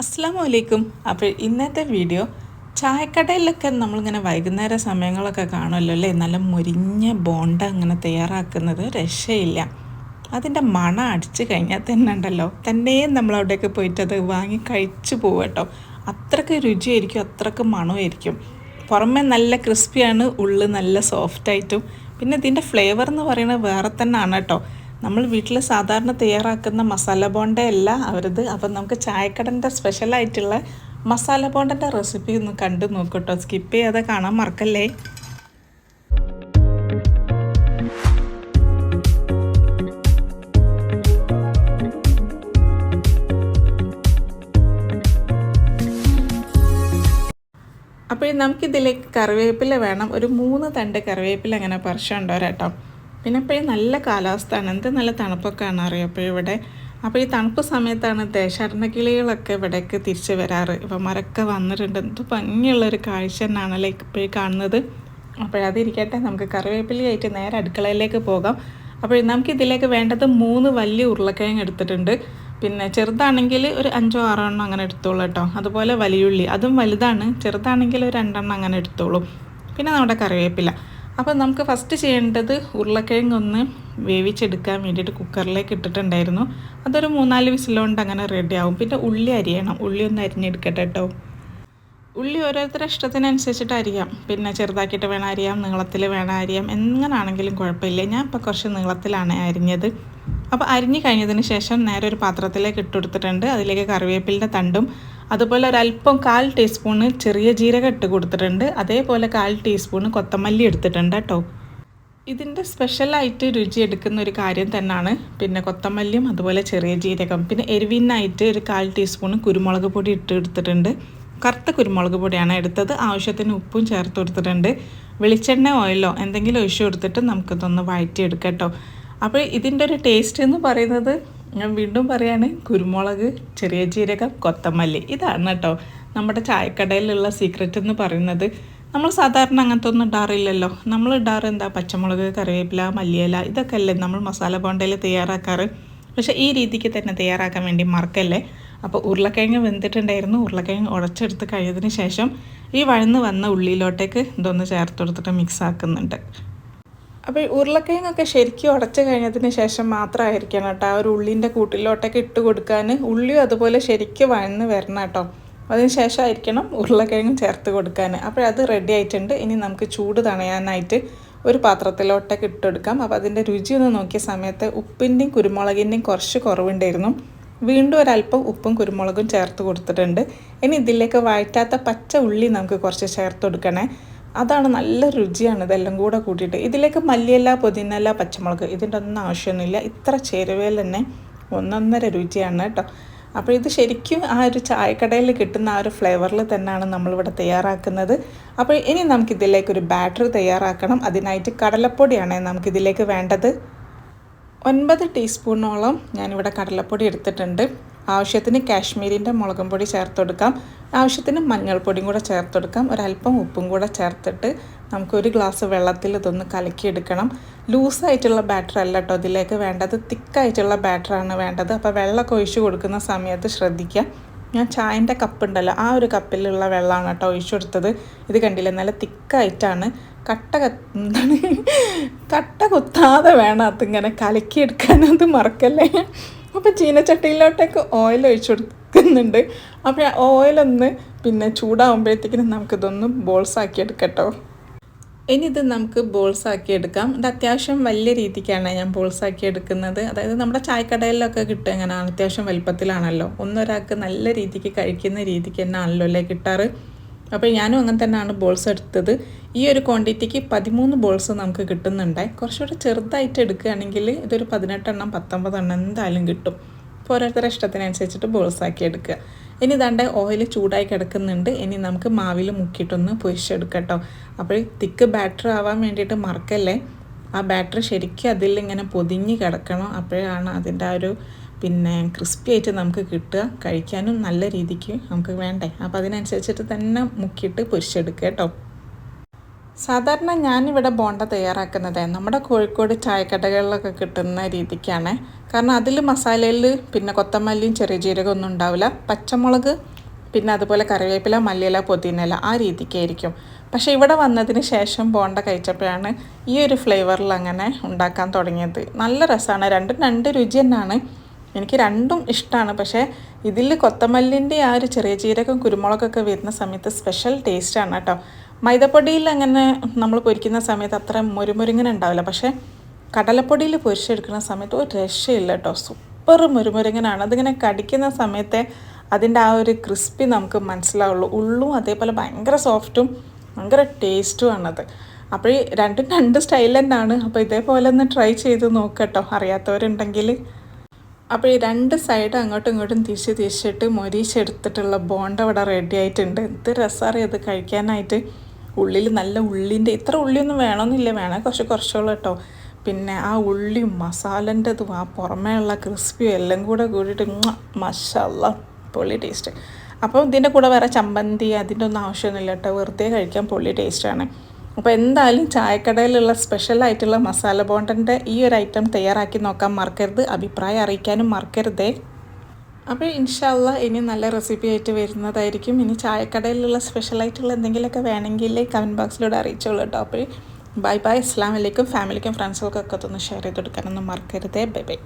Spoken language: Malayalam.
അസ്സാം വലൈക്കും അപ്പോൾ ഇന്നത്തെ വീഡിയോ ചായക്കടയിലൊക്കെ നമ്മളിങ്ങനെ വൈകുന്നേര സമയങ്ങളൊക്കെ കാണുമല്ലോ അല്ലേ? നല്ല മുരിഞ്ഞ ബോണ്ട അങ്ങനെ തയ്യാറാക്കുന്നത് രക്ഷയില്ല. അതിന്റെ മണ അടിച്ചു കഴിഞ്ഞാൽ തന്നെ ഉണ്ടല്ലോ. തന്നെയും നമ്മളവിടെയൊക്കെ പോയിട്ട് അത് വാങ്ങി കഴിച്ചു പോവട്ടോ അത്രയ്ക്ക് രുചിയായിരിക്കും അത്രയ്ക്ക് മണമായിരിക്കും. പുറമെ നല്ല ക്രിസ്പിയാണ് ഉള്ളിൽ നല്ല സോഫ്റ്റായിട്ടും. പിന്നെ ഇതിന്റെ ഫ്ലേവർ എന്ന് പറയുന്നത് വേറെ തന്നെ ആണ് കേട്ടോ. നമ്മൾ വീട്ടിൽ സാധാരണ തയ്യാറാക്കുന്ന മസാല ബോണ്ടയല്ല അവരത്. അപ്പം നമുക്ക് ചായക്കടന്റെ സ്പെഷ്യലായിട്ടുള്ള മസാല ബോണ്ടന്റെ റെസിപ്പി ഒന്ന് കണ്ടു നോക്കട്ടോ. സ്കിപ്പ് ചെയ്യാതെ കാണാൻ മറക്കല്ലേ? അപ്പോൾ നമുക്കിതിലേക്ക് കറിവേപ്പില വേണം. ഒരു മൂന്ന് തണ്ട് കറിവേപ്പില അങ്ങനെ പറിച്ചുണ്ടോ കേട്ടോ. പിന്നെ ഇപ്പോഴും നല്ല കാലാവസ്ഥയാണ്. എന്ത് നല്ല തണുപ്പൊക്കെയാണ് അറിയാം? അപ്പോൾ ഇവിടെ. അപ്പോൾ ഈ തണുപ്പ് സമയത്താണ് ദേശാടന കിളികളൊക്കെ ഇവിടേക്ക് തിരിച്ച് വരാറ്. ഇപ്പം മരൊക്കെ വന്നിട്ടുണ്ട്. എന്ത് ഭംഗിയുള്ളൊരു കാഴ്ച തന്നെയാണല്ലേ ഇപ്പോഴും കാണുന്നത്. അപ്പോഴതിരിക്കട്ടെ നമുക്ക് കറിവേപ്പിലയായിട്ട് നേരെ അടുക്കളയിലേക്ക് പോകാം. അപ്പോൾ നമുക്ക് ഇതിലേക്ക് വേണ്ടത് മൂന്ന് വലിയ ഉരുളക്കിഴങ്ങ് എടുത്തിട്ടുണ്ട്. പിന്നെ ചെറുതാണെങ്കിൽ ഒരു അഞ്ചോ ആറോ എണ്ണം അങ്ങനെ എടുത്തോളൂ കേട്ടോ. അതുപോലെ വലിയുള്ളി. അതും വലുതാണ്. ചെറുതാണെങ്കിൽ ഒരു രണ്ടെണ്ണം അങ്ങനെ എടുത്തോളൂ. പിന്നെ നമ്മുടെ കറിവേപ്പില. അപ്പോൾ നമുക്ക് ഫസ്റ്റ് ചെയ്യേണ്ടത് ഉരുളക്കിഴങ്ങ് ഒന്ന് വേവിച്ചെടുക്കാൻ വേണ്ടിയിട്ട് കുക്കറിലേക്ക് ഇട്ടിട്ടുണ്ടായിരുന്നു. അതൊരു മൂന്നാൽ വിസിലുകൊണ്ട് അങ്ങനെ റെഡി ആവും. പിന്നെ ഉള്ളി അരിയണം. ഉള്ളി ഒന്ന് അരിഞ്ഞെടുക്കട്ടെ കേട്ടോ ഉള്ളി ഓരോരുത്തരുടെ ഇഷ്ടത്തിനനുസരിച്ചിട്ട് അരിയാം. പിന്നെ ചെറുതാക്കിയിട്ട് വേണം അരിയാം നീളത്തിൽ വേണം അരിയാം. എങ്ങനാണെങ്കിലും കുഴപ്പമില്ല. ഞാൻ ഇപ്പോൾ കുറച്ച് നീളത്തിലാണ് അരിഞ്ഞത്. അപ്പോൾ അരിഞ്ഞു കഴിഞ്ഞതിന് ശേഷം നേരെ ഒരു പാത്രത്തിലേക്ക് ഇട്ടുകൊടുത്തിട്ടുണ്ട് അതിലേക്ക് കറിവേപ്പിലിന്റെ തണ്ടും അതുപോലെ ഒരല്പം കാൽ ടീസ്പൂണ് ചെറിയ ജീരകം ഇട്ട് കൊടുത്തിട്ടുണ്ട്. അതേപോലെ കാൽ ടീസ്പൂണ് കൊത്തമല്ലി എടുത്തിട്ടുണ്ട് കേട്ടോ. ഇതിന്റെ സ്പെഷ്യലായിട്ട് രുചി എടുക്കുന്ന ഒരു കാര്യം തന്നെയാണ് പിന്നെ കൊത്തമല്ലിയും അതുപോലെ ചെറിയ ജീരകം. പിന്നെ എരിവിനായിട്ട് ഒരു കാൽ ടീസ്പൂൺ കുരുമുളക് പൊടി ഇട്ട് എടുത്തിട്ടുണ്ട്. കറുത്ത കുരുമുളക് പൊടിയാണ് എടുത്തത്. ആവശ്യത്തിന് ഉപ്പും ചേർത്ത് കൊടുത്തിട്ടുണ്ട്. വെളിച്ചെണ്ണ ഓയിലോ എന്തെങ്കിലും ഒഴിച്ചു കൊടുത്തിട്ട് നമുക്കിതൊന്ന് വഴറ്റിയെടുക്കാം കേട്ടോ. അപ്പോൾ ഇതിന്റെ ഒരു ടേസ്റ്റ് എന്ന് പറയുന്നത് ഞാൻ വീണ്ടും പറയാണ് കുരുമുളക് ചെറിയ ജീരകം കൊത്തമല്ലി. ഇതാണ് കേട്ടോ നമ്മുടെ ചായക്കടയിലുള്ള സീക്രറ്റ് എന്ന് പറയുന്നത്. നമ്മൾ സാധാരണ അങ്ങനത്തെ ഒന്നും ഇടാറില്ലല്ലോ. നമ്മൾ ഇടാറ് എന്താ? പച്ചമുളക് കറിവേപ്പില മല്ലിയില ഇതൊക്കെ അല്ലേ നമ്മൾ മസാല ബോണ്ടയിൽ തയ്യാറാക്കാറ്. പക്ഷേ ഈ രീതിക്ക് തന്നെ തയ്യാറാക്കാൻ വേണ്ടി മറക്കല്ലേ? അപ്പോൾ ഉരുളക്കിഴങ്ങ് വെന്തിട്ടുണ്ടായിരുന്നു. ഉരുളക്കിഴങ്ങ് ഉടച്ചെടുത്ത് കഴിഞ്ഞതിന് ശേഷം ഈ വഴന്ന് വന്ന ഉള്ളിയിലോട്ടേക്ക് ഇതൊന്ന് ചേർത്ത് കൊടുത്തിട്ട് മിക്സ് ആക്കുന്നുണ്ട്. അപ്പോൾ ഉരുളക്കിഴങ്ങൊക്കെ ശരിക്കും ഉടച്ച് കഴിഞ്ഞതിന് ശേഷം മാത്രമായിരിക്കണം കേട്ടോ. ആ ഒരു ഉള്ളിന്റെ കൂട്ടിലോട്ടൊക്കെ ഇട്ട് കൊടുക്കാൻ ഉള്ളിയും അതുപോലെ ശരിക്കും വഴന്ന് വരണം കേട്ടോ. അതിന് ശേഷമായിരിക്കണം ഉരുളക്കിഴങ്ങ് ചേർത്ത് കൊടുക്കാൻ അപ്പോൾ അത് റെഡി ആയിട്ടുണ്ട്. ഇനി നമുക്ക് ചൂട് തണയാനായിട്ട് ഒരു പാത്രത്തിലോട്ടൊക്കെ ഇട്ടെടുക്കാം അപ്പോൾ അതിന്റെ രുചി ഒന്ന് നോക്കിയ സമയത്ത് ഉപ്പിന്റെയും കുരുമുളകിന്റെയും കുറച്ച് കുറവുണ്ടായിരുന്നു. വീണ്ടും ഒരല്പം ഉപ്പും കുരുമുളകും ചേർത്ത് കൊടുത്തിട്ടുണ്ട്. ഇനി ഇതിലേക്ക് വഴറ്റാത്ത പച്ച ഉള്ളി നമുക്ക് കുറച്ച് ചേർത്ത് കൊടുക്കണേ. അതാണ് നല്ല രുചിയാണ് ഇതെല്ലാം കൂടെ കൂട്ടിയിട്ട്. ഇതിലേക്ക് മല്ലിയല്ല പുതിനല്ല പച്ചമുളക് ഇതിന്റെ ഒന്നും ആവശ്യമൊന്നുമില്ല. ഇത്ര ചേരുവയിൽ തന്നെ ഒന്നൊന്നര രുചിയാണ് കേട്ടോ. അപ്പോൾ ഇത് ശരിക്കും ആ ഒരു ചായക്കടയിൽ കിട്ടുന്ന ആ ഒരു ഫ്ലേവറിൽ തന്നെയാണ് നമ്മളിവിടെ തയ്യാറാക്കുന്നത്. അപ്പോൾ ഇനി നമുക്കിതിലേക്ക് ഒരു ബാറ്റർ തയ്യാറാക്കണം. അതിനായിട്ട് കടലപ്പൊടിയാണ് നമുക്കിതിലേക്ക് വേണ്ടത്. ഒൻപത് ടീസ്പൂണോളം ഞാനിവിടെ കടലപ്പൊടി എടുത്തിട്ടുണ്ട്. ആവശ്യത്തിന് കാശ്മീരിന്റെ മുളകും പൊടി ചേർത്ത് കൊടുക്കാം ആവശ്യത്തിന് മഞ്ഞൾപ്പൊടിയും കൂടെ ചേർത്ത് കൊടുക്കാം ഒരല്പം ഉപ്പും കൂടെ ചേർത്തിട്ട് നമുക്കൊരു ഗ്ലാസ് വെള്ളത്തിൽ ഇതൊന്ന് കലക്കിയെടുക്കണം. ലൂസായിട്ടുള്ള ബാറ്റർ അല്ല കേട്ടോ ഇതിലേക്ക് വേണ്ടത്. തിക്കായിട്ടുള്ള ബാറ്ററാണ് വേണ്ടത്. അപ്പോൾ വെള്ളമൊക്കെ ഒഴിച്ചു കൊടുക്കുന്ന സമയത്ത് ശ്രദ്ധിക്കുക. ഞാൻ ചായന്റെ കപ്പ് ഉണ്ടല്ലോ ആ ഒരു കപ്പിലുള്ള വെള്ളമാണ് കേട്ടോ ഒഴിച്ചു കൊടുത്തത്. ഇത് കണ്ടില്ലേ? നല്ല തിക്കായിട്ടാണ്. കട്ട എന്താണ്? കട്ട കുത്താതെ വേണം അതിങ്ങനെ കലക്കിയെടുക്കാൻ. അത് മറക്കല്ലേ? അപ്പോൾ ചീനച്ചട്ടിയിലോട്ടേക്ക് ഓയിൽ ഒഴിച്ചു കൊടുക്കുന്നുണ്ട്. അപ്പോൾ ഓയിലൊന്ന് പിന്നെ ചൂടാകുമ്പോഴത്തേക്കിനും നമുക്കിതൊന്ന് ബോൾസ് ആക്കി എടുക്കട്ടോ. ഇനി ഇത് നമുക്ക് ബോൾസ് ആക്കി എടുക്കാം. ഇത് അത്യാവശ്യം വലിയ രീതിക്കാണ് ഞാൻ ബോൾസ് ആക്കി എടുക്കുന്നത്. അതായത് നമ്മുടെ ചായക്കടയിലൊക്കെ കിട്ടുക എങ്ങനെയാണ് അത്യാവശ്യം വലുപ്പത്തിലാണല്ലോ. ഒന്നൊരാൾക്ക് നല്ല രീതിക്ക് കഴിക്കുന്ന രീതിക്ക് തന്നെ ആണല്ലോ അല്ലേ കിട്ടാറ്? അപ്പോൾ ഞാനും അങ്ങനെ തന്നെയാണ് ബോൾസ് എടുത്തത്. ഈ ഒരു ക്വാണ്ടിറ്റിക്ക് പതിമൂന്ന് ബോൾസ് നമുക്ക് കിട്ടുന്നുണ്ട്. കുറച്ചുകൂടെ ചെറുതായിട്ട് എടുക്കുകയാണെങ്കിൽ ഇതൊരു പതിനെട്ടെണ്ണം പത്തൊമ്പതെണ്ണം എന്തായാലും കിട്ടും. അപ്പോൾ ഓരോരുത്തരുടെ ഇഷ്ടത്തിനനുസരിച്ചിട്ട് ബോൾസ് ആക്കി എടുക്കുക. ഇനി ഇതാണ്ട് ഓയിൽ ചൂടായി കിടക്കുന്നുണ്ട്. ഇനി നമുക്ക് മാവിൽ മുക്കിയിട്ടൊന്ന് പൊരിച്ചെടുക്കാം അപ്പോൾ തിക്ക് ബാറ്റർ ആവാൻ വേണ്ടിയിട്ട് മറക്കല്ലേ? ആ ബാറ്ററി ശരിക്കും അതിൽ ഇങ്ങനെ പൊതിഞ്ഞ് കിടക്കണം. അപ്പോഴാണ് അതിന്റെ ആ ഒരു പിന്നെ ക്രിസ്പി ആയിട്ട് നമുക്ക് കിട്ടുക. കഴിക്കാനും നല്ല രീതിക്ക് നമുക്ക് വേണ്ടേ. അപ്പോൾ അതിനനുസരിച്ചിട്ട് തന്നെ മുക്കിയിട്ട് പൊരിച്ചെടുക്കുക കേട്ടോ. സാധാരണ ഞാനിവിടെ ബോണ്ട തയ്യാറാക്കുന്നത് നമ്മുടെ കോഴിക്കോട് ചായക്കടകളിലൊക്കെ കിട്ടുന്ന രീതിക്കാണ്. കാരണം അതിൽ മസാലയിൽ പിന്നെ കൊത്തമല്ലിയും ചെറിയ ജീരകം ഒന്നും ഉണ്ടാവില്ല. പച്ചമുളക് പിന്നെ അതുപോലെ കറിവേപ്പില മല്ലിയില പുതിനയില ആ രീതിക്കായിരിക്കും. പക്ഷേ ഇവിടെ വന്നതിന് ശേഷം ബോണ്ട കഴിച്ചപ്പോഴാണ് ഈ ഒരു ഫ്ലേവറിൽ അങ്ങനെ ഉണ്ടാക്കാൻ തുടങ്ങിയത്. നല്ല രസമാണ് രണ്ടും രണ്ട് രുചി തന്നെയാണ്. എനിക്ക് രണ്ടും ഇഷ്ടമാണ് പക്ഷേ ഇതിൽ കൊത്തമല്ലിന്റെ ആ ഒരു ചെറിയ ജീരകം കുരുമുളകൊക്കെ വരുന്ന സമയത്ത് സ്പെഷ്യൽ ടേസ്റ്റാണ് കേട്ടോ. മൈദപ്പൊടിയിൽ അങ്ങനെ നമ്മൾ പൊരിക്കുന്ന സമയത്ത് അത്ര മുരുമുരുങ്ങനെ ഉണ്ടാവില്ല. പക്ഷേ കടലപ്പൊടിയിൽ പൊരിച്ചെടുക്കുന്ന സമയത്ത് ഒരു രക്ഷയില്ല കേട്ടോ. സൂപ്പർ മുരുമുരുങ്ങനാണ്. അതിങ്ങനെ കടിക്കുന്ന സമയത്തെ അതിന്റെ ആ ഒരു ക്രിസ്പി നമുക്ക് മനസ്സിലാവുള്ളൂ. ഉള്ളും അതേപോലെ ഭയങ്കര സോഫ്റ്റും ഭയങ്കര ടേസ്റ്റുമാണത് അപ്പോൾ ഈ രണ്ടും രണ്ട് സ്റ്റൈൽ അപ്പോൾ ഇതേപോലെ ഒന്ന് ട്രൈ ചെയ്ത് നോക്കട്ടോ അറിയാത്തവരുണ്ടെങ്കിൽ. അപ്പോൾ ഈ രണ്ട് സൈഡ് അങ്ങോട്ടും ഇങ്ങോട്ടും തിരിച്ച് തിരിച്ചിട്ട് മൊരീച്ചെടുത്തിട്ടുള്ള ബോണ്ട ഇവിടെ റെഡി ആയിട്ടുണ്ട്. എന്ത് രസമറിയത് കഴിക്കാനായിട്ട്. ഉള്ളിൽ നല്ല ഉള്ളിന്റെ ഇത്ര ഉള്ളിയൊന്നും വേണമെന്നില്ല. വേണം കുറച്ച് കുറച്ചോളം കേട്ടോ. പിന്നെ ആ ഉള്ളിയും മസാലന്റെതും ആ പുറമേ ഉള്ള ക്രിസ്പിയും എല്ലാം കൂടെ കൂടിയിട്ട് മഷല്ല പൊള്ളി ടേസ്റ്റ് അപ്പോൾ ഇതിന്റെ കൂടെ വേറെ ചമ്പന്തി അതിന്റെ ഒന്നും ആവശ്യമൊന്നുമില്ല കേട്ടോ. വെറുതെ കഴിക്കാൻ പൊള്ളി ടേസ്റ്റാണ് അപ്പോൾ എന്തായാലും ചായക്കടയിലുള്ള സ്പെഷ്യൽ ആയിട്ടുള്ള മസാല ബോണ്ടന്റെ ഈ ഒരു ഐറ്റം തയ്യാറാക്കി നോക്കാൻ മറക്കരുത്. അഭിപ്രായം അറിയിക്കാനും മറക്കരുതേ. അപ്പോൾ ഇൻഷാല്ല ഇനി നല്ല റെസിപ്പി ആയിട്ട് വരുന്നതായിരിക്കും. ഇനി ചായക്കടയിലുള്ള സ്പെഷ്യൽ ആയിട്ടുള്ള എന്തെങ്കിലുമൊക്കെ വേണമെങ്കിൽ കമന്റ് ബോക്സിലൂടെ അറിയിച്ചോളൂ കേട്ടോ അപ്പോൾ ബൈ ബൈ അസ്സാം വലൈക്കും ഫാമിലിക്കും ഫ്രണ്ട്സുകൾക്കൊക്കെ ഒന്ന് ഷെയർ ചെയ്ത് കൊടുക്കാനൊന്നും മറക്കരുതേ. Bye bye